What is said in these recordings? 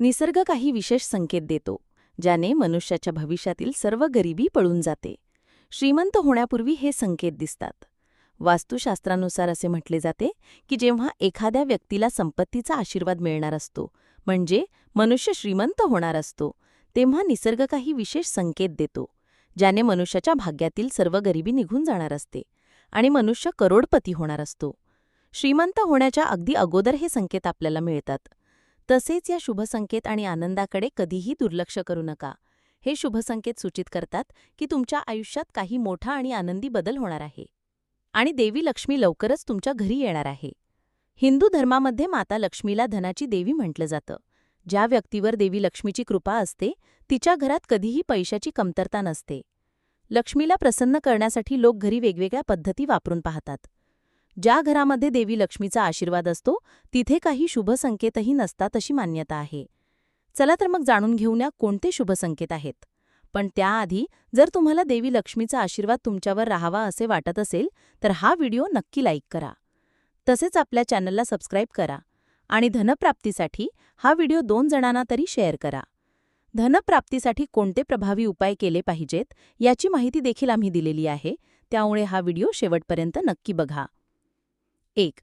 निसर्ग काही विशेष संकेत देतो ज्याने मनुष्याच्या भविष्यातील सर्व गरिबी पळून जाते. श्रीमंत होण्यापूर्वी हे संकेत दिसतात. वास्तुशास्त्रानुसार असे म्हटले जाते की जेव्हा एखाद्या व्यक्तीला संपत्तीचा आशीर्वाद मिळणार असतो म्हणजे मनुष्य श्रीमंत होणार असतो तेव्हा निसर्ग काही विशेष संकेत देतो ज्याने मनुष्याच्या भाग्यातील सर्व गरिबी निघून जाणार असते आणि मनुष्य करोडपती होणार असतो. श्रीमंत होण्याच्या अगदी अगोदर हे संकेत आपल्याला मिळतात. तसेच या शुभसंकेत आणि आनंदाकडे कधीही दुर्लक्ष करू नका. हे शुभसंकेत सूचित करतात की तुमच्या आयुष्यात काही मोठा आणि आनंदी बदल होणार आहे. आणि देवी लक्ष्मी लवकरच तुमच्या घरी येणार आहे. हिंदू धर्मामध्ये माता लक्ष्मीला धनाची देवी म्हटलं जातं. ज्या व्यक्तीवर देवी लक्ष्मीची कृपा असते तिच्या घरात कधीही पैशाची कमतरता नसते. लक्ष्मीला प्रसन्न करण्यासाठी लोक घरी वेगवेगळ्या पद्धती वापरून पाहतात. ज्या घरामध्ये देवी लक्ष्मीचा आशीर्वाद असतो तिथे काही शुभसंकेतही नसतात अशी मान्यता आहे. चला तर मग जाणून घेऊया कोणते शुभसंकेत आहेत. पण त्याआधी जर तुम्हाला देवी लक्ष्मीचा आशीर्वाद तुमच्यावर राहावा असे वाटत असेल तर हा व्हिडिओ नक्की लाईक करा. तसेच आपल्या चॅनलला सबस्क्राईब करा आणि धनप्राप्तीसाठी हा व्हिडिओ दोन जणांना तरी शेअर करा. धनप्राप्तीसाठी कोणते प्रभावी उपाय केले पाहिजेत याची माहिती देखील आम्ही दिलेली आहे त्यामुळे हा व्हिडिओ शेवटपर्यंत नक्की बघा. एक.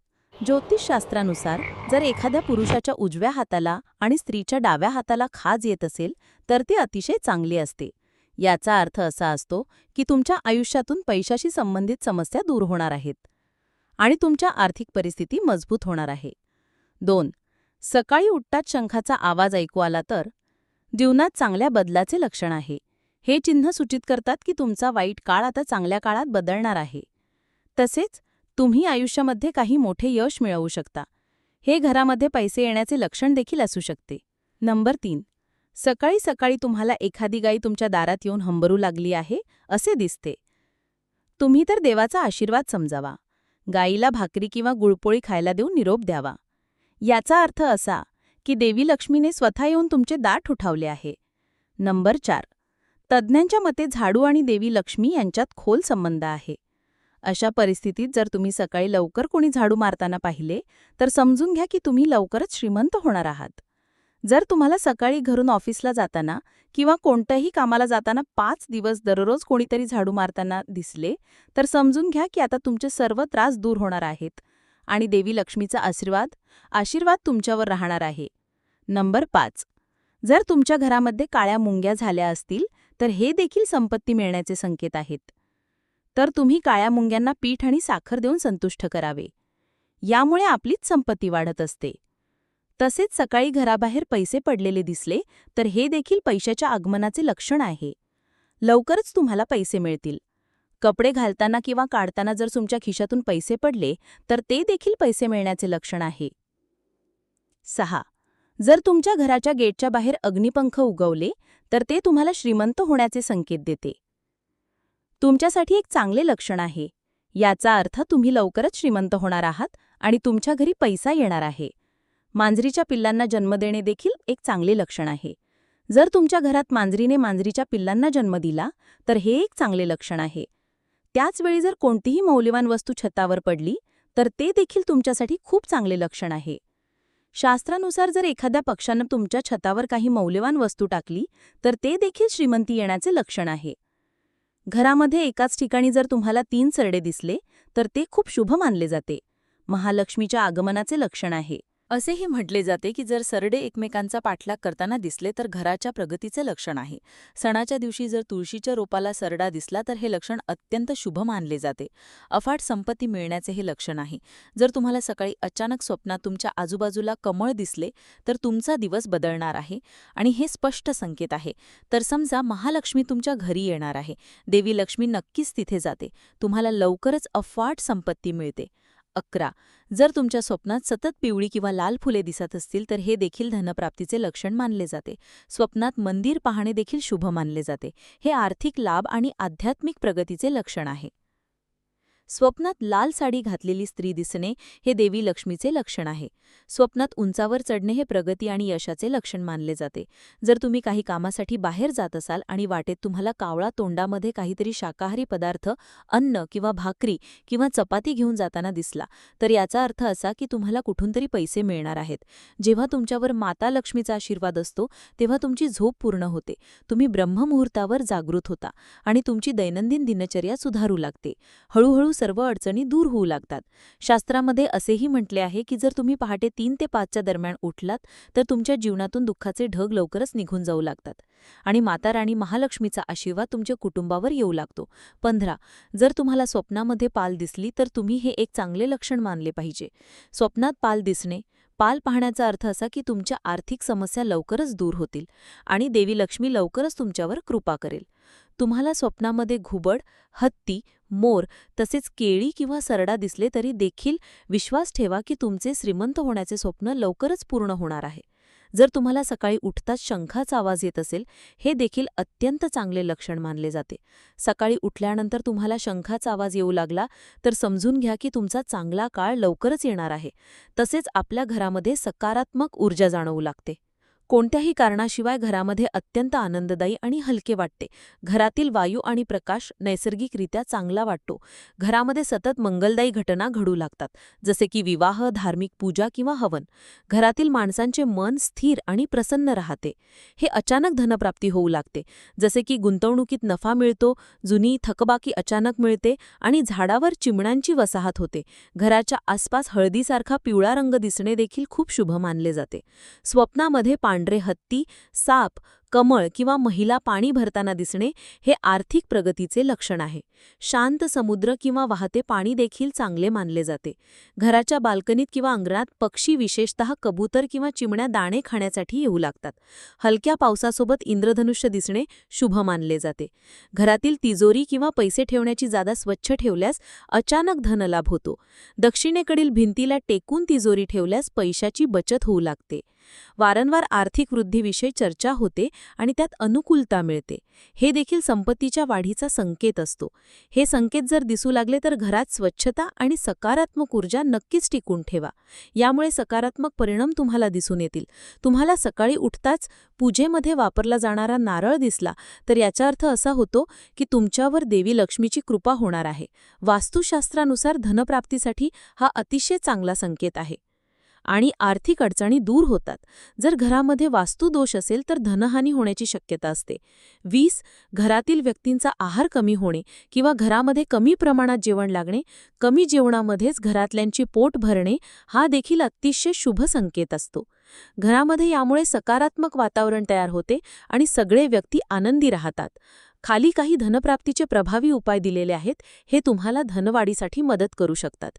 ज्योतिषशास्त्रानुसार जर एखाद्या पुरुषाच्या उजव्या हाताला आणि स्त्रीच्या डाव्या हाताला खाज येत असेल तर ते अतिशय चांगले असते. याचा अर्थ असा असतो की तुमच्या आयुष्यातून पैशाशी संबंधित समस्या दूर होणार आहेत. आणि तुमच्या आर्थिक परिस्थिती मजबूत होणार आहे. दोन. सकाळी उठतात शंखाचा आवाज ऐकू आला तर जीवनात चांगल्या बदलाचे लक्षण आहे. हे चिन्ह सूचित करतात की तुमचा वाईट काळ आता चांगल्या काळात बदलणार आहे. तसेच तुम्ही आयुष्यामध्ये काही मोठे यश मिळवू शकता. हे घरामध्ये पैसे येण्याचे लक्षण देखील असू शकते. नंबर तीन. सकाळी सकाळी तुम्हाला एखादी गाई तुमच्या दारात येऊन हंबरू लागली आहे असे दिसते. तुम्ही तर देवाचा आशीर्वाद समजावा. गाईला भाकरी किंवा गुळपोळी खायला देऊन निरोप द्यावा. याचा अर्थ असा की देवी लक्ष्मीने स्वतः येऊन तुमचे दाट उठावले आहे. नंबर चार. तज्ज्ञांच्या मते झाडू आणि देवी लक्ष्मी यांच्यात खोल संबंध आहे. अशा परिस्थितीत जर तुम्ही सकाळी लवकर कोणी झाडू मारताना पाहिले तर समजून घ्या की तुम्ही लवकरच श्रीमंत होणार आहात. जर तुम्हाला सकाळी घरून ऑफिसला जाताना किंवा कोणत्याही कामाला जाताना पाच दिवस दररोज कोणीतरी झाडू मारताना दिसले तर समजून घ्या की आता तुमचे सर्व त्रास दूर होणार आहेत. आणि देवी लक्ष्मीचा आशीर्वाद आशीर्वाद तुमच्यावर राहणार आहे. नंबर पाच. जर तुमच्या घरामध्ये काळ्या मुंग्या झाल्या असतील तर हे देखील संपत्ती मिळण्याचे संकेत आहेत. तर तुम्ही काळ्या मुंग्यांना पीठ आणि साखर देऊन संतुष्ट करावे. यामुळे आपलीच संपत्ती वाढत असते. तसेच सकाळी घराबाहेर पैसे पडलेले दिसले तर हे देखील पैशाच्या आगमनाचे लक्षण आहे. लवकरच तुम्हाला पैसे मिळतील. कपडे घालताना किंवा काढताना जर तुमच्या खिशातून पैसे पडले तर ते देखील पैसे मिळण्याचे लक्षण आहे. सहा. जर तुमच्या घराच्या गेटच्या बाहेर अग्निपंख उगवले तर ते तुम्हाला श्रीमंत होण्याचे संकेत देते. तुमच्यासाठी एक चांगले लक्षण आहे. याचा अर्थ तुम्ही लवकरच श्रीमंत होणार आहात आणि तुमच्या घरी पैसा येणार आहे. मांजरीच्या पिल्लांना जन्म देणे देखील एक चांगले लक्षण आहे. जर तुमच्या घरात मांजरीने मांजरीच्या पिल्लांना जन्म दिला तर हे एक चांगले लक्षण आहे. त्याचवेळी जर कोणतीही मौल्यवान वस्तू छतावर पडली तर ते देखील तुमच्यासाठी खूप चांगले लक्षण आहे. शास्त्रानुसार जर एखाद्या पक्षानं तुमच्या छतावर काही मौल्यवान वस्तू टाकली तर ते देखील श्रीमंती येण्याचे लक्षण आहे. घरामध्ये एकाच ठिकाणी जर तुम्हाला तीन सरडे दिसले तर ते खूप शुभ मानले जाते. महालक्ष्मीच्या आगमनाचे लक्षण आहे. असेही म्हटले जाते की जर सरडे एकमेकांचा पाठलाग करताना दिसले तर घराच्या प्रगतीचे लक्षण आहे. सणाच्या दिवशी जर तुळशीच्या रोपाला सरडा दिसला तर हे लक्षण अत्यंत शुभ मानले जाते. अफाट संपत्ती मिळण्याचे हे लक्षण आहे. जर तुम्हाला सकाळी अचानक स्वप्नात तुमच्या आजूबाजूला कमळ दिसले तर तुमचा दिवस बदलणार आहे. आणि हे स्पष्ट संकेत आहे. तर समजा महालक्ष्मी तुमच्या घरी येणार आहे. देवी लक्ष्मी नक्कीच तिथे जाते. तुम्हाला लवकरच अफाट संपत्ती मिळते. अकरा. जर तुमच्या स्वप्नात सतत पिवळी किंवा लाल फुले दिसत असतील तर हे देखील धनप्राप्तीचे लक्षण मानले जाते. स्वप्नात मंदिर पाहणे देखील शुभ मानले जाते. हे आर्थिक लाभ आणि आध्यात्मिक प्रगतीचे लक्षण आहे. स्वप्नात लाल साडी घातलेली स्त्री दिसणे हे देवी लक्ष्मीचे लक्षण आहे. स्वप्नात उंचावर चढणे हे प्रगती आणि यशाचे लक्षण मानले जाते. जर तुम्ही काही कामासाठी बाहेर जात असाल आणि वाटेत तुम्हाला कावळा तोंडामध्ये काहीतरी शाकाहारी पदार्थ अन्न किंवा भाकरी किंवा चपाती घेऊन जाताना दिसला तर याचा अर्थ असा की तुम्हाला कुठून तरी पैसे मिळणार आहेत. जेव्हा तुमच्यावर माता लक्ष्मीचा आशीर्वाद असतो तेव्हा तुमची झोप पूर्ण होते. तुम्ही ब्रह्ममुहूर्तावर जागृत होता आणि तुमची दैनंदिन दिनचर्या सुधारू लागते. हळूहळू सर्व अडचणी दूर होऊ लागतात. शास्त्रामध्ये असेही म्हटले आहे की जर तुम्ही पहाटे तीन ते पाचच्या दरम्यान उठलात तर तुमच्या जीवनातून दुःखाचे ढग लवकरच निघून जाऊ लागतात. आणि माता राणी महालक्ष्मीचा आशीर्वाद तुमच्या कुटुंबावर येऊ लागतो. पंधरा जर तुम्हाला स्वप्नामध्ये पाल दिसली तर तुम्ही हे एक चांगले लक्षण मानले पाहिजे. स्वप्नात पाल दिसणे पाल पाहण्याचा अर्थ असा की तुमच्या आर्थिक समस्या लवकरच दूर होतील आणि देवी लक्ष्मी लवकरच तुमच्यावर कृपा करेल. तुम्हाला स्वप्नामध्ये घुबड हत्ती मोर तसेच केळी किंवा सरडा दिसले तरी देखील विश्वास ठेवा की तुमचे श्रीमंत होण्याचे स्वप्न लवकरच पूर्ण होणार आहे. जर तुम्हाला सकाळी उठताच शंखाचा आवाज येत असेल हे देखील अत्यंत चांगले लक्षण मानले जाते. सकाळी उठल्यानंतर तुम्हाला शंखाचा आवाज येऊ लागला तर समजून घ्या की तुमचा चांगला काळ लवकरच येणार आहे. तसेच आपल्या घरामध्ये सकारात्मक ऊर्जा जाणवू लागते. कोणत्याही कारणाशिवाय घरामध्ये अत्यंत आनंददायी आणि हलके वाटते. घरातील वायू आणि प्रकाश नैसर्गिकरित्या चांगला वाटतो. घरामध्ये सतत मंगलदायी घटना घडू लागतात जसे की विवाह धार्मिक पूजा किंवा हवन. घरातील माणसांचे मन स्थिर आणि प्रसन्न राहते. हे अचानक धनप्राप्ती होऊ लागते जसे की गुंतवणुकीत नफा मिळतो जुनी थकबाकी अचानक मिळते आणि झाडावर चिमण्यांची वसाहत होते. घराच्या आसपास हळदीसारखा पिवळा रंग दिसणे देखील खूप शुभ मानले जाते. स्वप्नामध्ये पांढरे हत्ती साप कमळ किंवा महिला पाणी भरताना दिसणे हे आर्थिक प्रगतीचे लक्षण आहे. शांत समुद्र किंवा वाहते पाणी देखील चांगले मानले जाते. घराच्या बाल्कनीत किंवा अंगणात पक्षी विशेषतः कबूतर किंवा चिमण्या दाणे खाण्यासाठी येऊ लागतात. हलक्या पावसासोबत इंद्रधनुष्य दिसणे शुभ मानले जाते. घरातील तिजोरी किंवा पैसे ठेवण्याची जागा स्वच्छ ठेवल्यास अचानक धनलाभ होतो. दक्षिणेकडील भिंतीला टेकून तिजोरी ठेवल्यास पैशाची बचत होऊ लागते. वारंवार आर्थिक वृद्धीविषयी चर्चा होते आणि त्यात अनुकूलता मिळते. हे देखील संपत्तीच्या वाढीचा संकेत असतो. हे संकेत जर दिसू लागले तर घरात स्वच्छता आणि सकारात्मक ऊर्जा नक्कीच टिकून ठेवा. यामुळे सकारात्मक परिणाम तुम्हाला दिसून येतील. तुम्हाला सकाळी उठताच पूजेमध्ये वापरला जाणारा नारळ दिसला तर याचा अर्थ असा होतो की तुमच्यावर देवी लक्ष्मीची कृपा होणार आहे. वास्तुशास्त्रानुसार धनप्राप्तीसाठी हा अतिशय चांगला संकेत आहे. आणि आर्थिक अडचणी दूर होतात. जर घरामध्ये वास्तुदोष असेल तर धनहानी होण्याची शक्यता असते. वीस घरातील व्यक्तींचा आहार कमी होणे किंवा घरामध्ये कमी प्रमाणात जेवण लागणे कमी जेवणामध्येच घरातल्यांची पोट भरणे हा देखील अतिशय शुभ संकेत असतो. घरामध्ये यामुळे सकारात्मक वातावरण तयार होते आणि सगळे व्यक्ती आनंदी राहतात. खाली काही धनप्राप्तीचे प्रभावी उपाय दिलेले आहेत हे तुम्हाला धनवाढीसाठी मदत करू शकतात.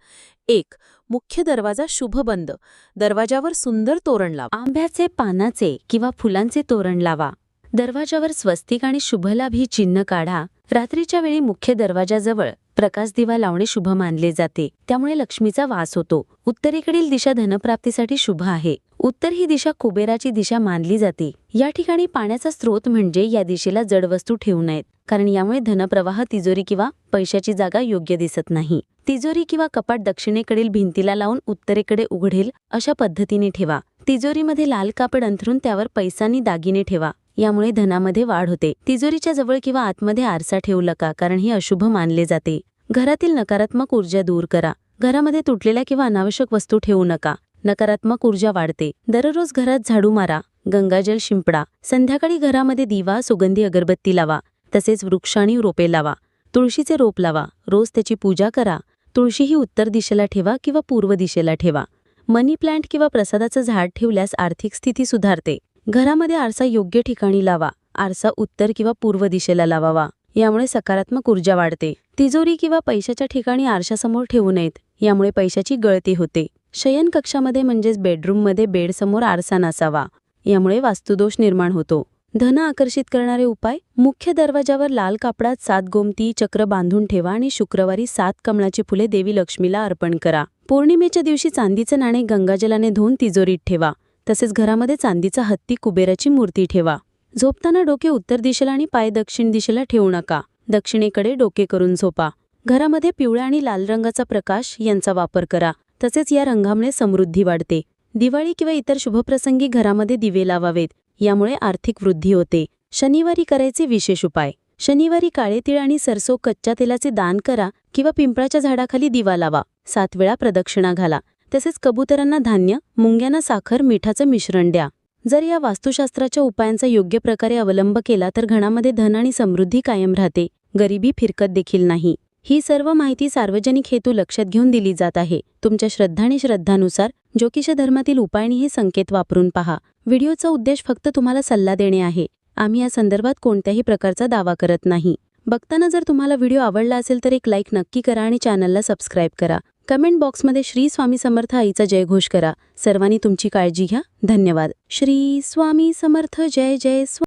एक मुख्य दरवाजा शुभ बंद. दरवाजावर सुंदर तोरण लावा. आंब्याचे पानाचे किंवा फुलांचे तोरण लावा. दरवाजावर स्वस्तिक आणि शुभलाभी चिन्ह काढा. रात्रीच्या वेळी मुख्य दरवाजाजवळ प्रकाश दिवा लावणे शुभ मानले जाते. त्यामुळे लक्ष्मीचा वास होतो. उत्तरेकडील दिशा धनप्राप्तीसाठी शुभ आहे. उत्तर ही दिशा कुबेराची दिशा मानली जाते. या ठिकाणी पाण्याचा स्रोत म्हणजे या दिशेला जड वस्तू ठेवू नयेत कारण यामुळे धनप्रवाह तिजोरी किंवा पैशाची जागा योग्य दिसत नाही. तिजोरी किंवा कपाट दक्षिणेकडील भिंतीला लावून उत्तरेकडे उघडेल अशा पद्धतीने ठेवा. तिजोरीमध्ये लाल कापड अंथरून त्यावर पैसानी दागिने ठेवा. यामुळे धनामध्ये वाढ होते. तिजोरीच्या जवळ किंवा आतमध्ये आरसा ठेवू नका कारण हे अशुभ मानले जाते. घरातील नकारात्मक ऊर्जा दूर करा. घरामध्ये तुटलेल्या किंवा अनावश्यक वस्तू ठेवू नका. नकारात्मक ऊर्जा वाढते. दररोज घरात झाडू मारा गंगाजल शिंपडा संध्याकाळी घरामध्ये दिवा सुगंधी अगरबत्ती लावा तसेच वृक्षाणी रोपे लावा तुळशीचे रोप लावा रोज त्याची पूजा करा तुळशी ही उत्तर दिशेला ठेवा किंवा पूर्व दिशेला ठेवा. मनी प्लांट किंवा प्रसादाचं झाड ठेवल्यास आर्थिक स्थिती सुधारते. घरामध्ये आरसा योग्य ठिकाणी लावा आरसा उत्तर किंवा पूर्व दिशेला लावावा यामुळे सकारात्मक ऊर्जा वाढते. तिजोरी किंवा पैशाच्या ठिकाणी आरशासमोर ठेवू नयेत यामुळे पैशाची गळती होते. शयनकक्षामध्ये म्हणजेच बेडरूममध्ये बेडसमोर आरसा नसावा. यामुळे वास्तुदोष निर्माण होतो. धन आकर्षित करणारे उपाय? मुख्य दरवाजावर लाल कापडात सात गोमती चक्र बांधून ठेवा आणि शुक्रवारी सात कमळाची फुले देवी लक्ष्मीला अर्पण करा. पौर्णिमेच्या दिवशी चांदीचं नाणे गंगाजलाने धुवून तिजोरीत ठेवा. तसेच घरामध्ये चांदीचा हत्ती कुबेराची मूर्ती ठेवा. झोपताना डोके उत्तर दिशेला आणि पाय दक्षिण दिशेला ठेवू नका. दक्षिणेकडे डोके करून झोपा. घरामध्ये पिवळ्या आणि लाल रंगाचा प्रकाश यांचा वापर करा. तसेच या रंगामुळे समृद्धी वाढते. दिवाळी किंवा इतर शुभप्रसंगी घरामध्ये दिवे लावावेत यामुळे आर्थिक वृद्धी होते. शनिवारी करायचे विशेष उपाय. शनिवारी काळे तीळ आणि सरसो कच्च्या तेलाचे दान करा किंवा पिंपळाच्या झाडाखाली दिवा लावा. सात वेळा प्रदक्षिणा घाला. तसेच कबुतरांना धान्य मुंग्यांना साखर मिठाचं मिश्रण द्या. जर या वास्तुशास्त्राच्या उपायांचा योग्य प्रकारे अवलंब केला तर घरामध्ये धन आणि समृद्धी कायम राहते. गरिबी फिरकत देखील नाही. ही सर्व माहिती सार्वजनिक हेतू लक्षात घेऊन दिली जात आहे. तुमच्या श्रद्धा आणि श्रद्धानुसार ज्योतिष धर्मातील उपायणी हे संकेत वापरून पहा. व्हिडिओचा उद्देश फक्त तुम्हाला सल्ला देणे आहे. आम्ही या संदर्भात कोणत्याही प्रकारचा दावा करत नाही. बघताना जर तुम्हाला व्हिडिओ आवडला असेल तर एक लाईक नक्की करा आणि चॅनलला सबस्क्राईब करा. कमेंट बॉक्समध्ये श्री स्वामी समर्थ आईचा जयघोष करा. सर्वांनी तुमची काळजी घ्या. धन्यवाद. श्री स्वामी समर्थ जय जय स्वा